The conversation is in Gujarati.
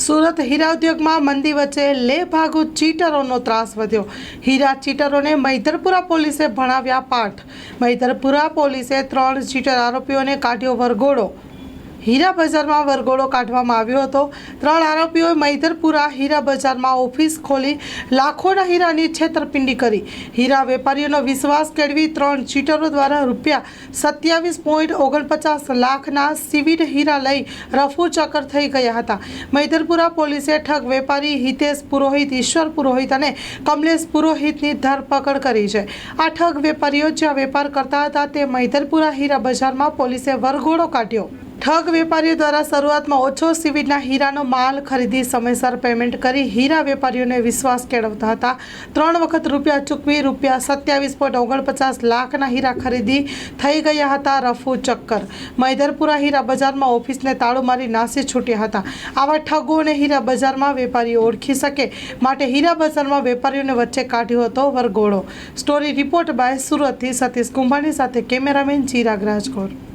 સુરત હીરા ઉદ્યોગમાં મંદી વચ્ચે લે ભાગુ ચીટરોનો ત્રાસ વધ્યો. હીરા ચીટરોને મૈધરપુરા પોલીસે ભણાવ્યા પાઠ. મૈધરપુરા પોલીસે ત્રણ ચીટર આરોપીઓને કાઢ્યો વરઘોડો. હીરા બજારમાં વરઘોડો કાઢવામાં આવ્યો હતો. ત્રણ આરોપીઓએ મૈધરપુરા હીરા બજારમાં ઓફિસ ખોલી લાખોના હીરાની છેતરપિંડી કરી. હીરા વેપારીઓનો વિશ્વાસ કેળવી ત્રણ ચીટરો દ્વારા રૂપિયા સત્યાવીસ પોઈન્ટ ઓગણપચાસ લાખના સિવિડ હીરા લઈ રફુ ચક્કર થઈ ગયા હતા. મૈધરપુરા પોલીસે ઠગ વેપારી હિતેશ પુરોહિત, ઈશ્વર પુરોહિત અને કમલેશ પુરોહિતની ધરપકડ કરી છે. આ ઠગ વેપારીઓ જ્યાં વેપાર કરતા હતા તે મૈધરપુરા હીરા બજારમાં પોલીસે વરઘોડો કાઢ્યો. ઠગ વેપારીઓ દ્વારા શરૂઆતમાં ઓછો સિવિડના હીરાનો માલ ખરીદી સમયસર પેમેન્ટ કરી હીરા વેપારીઓને વિશ્વાસ કેળવતા હતા. ત્રણ વખત રૂપિયા ચૂકવી, રૂપિયા સત્યાવીસ પોઈન્ટ ઓગણપચાસ લાખના હીરા ખરીદી થઈ ગયા હતા રફુ ચક્કર. મૈધરપુરા હીરા બજારમાં ઓફિસને તાળું મારી નાસી છૂટ્યા હતા. આવા ઠગોને હીરા બજારમાં વેપારીઓ ઓળખી શકે. માટે હીરા બજારમાં વેપારીઓને વચ્ચે કાઢ્યો હતો વરઘોડો. સ્ટોરી રિપોર્ટ બાય સુરતથી સતીશ કુંભાણી સાથે કેમેરામેન ચિરાગ રાજકોટ.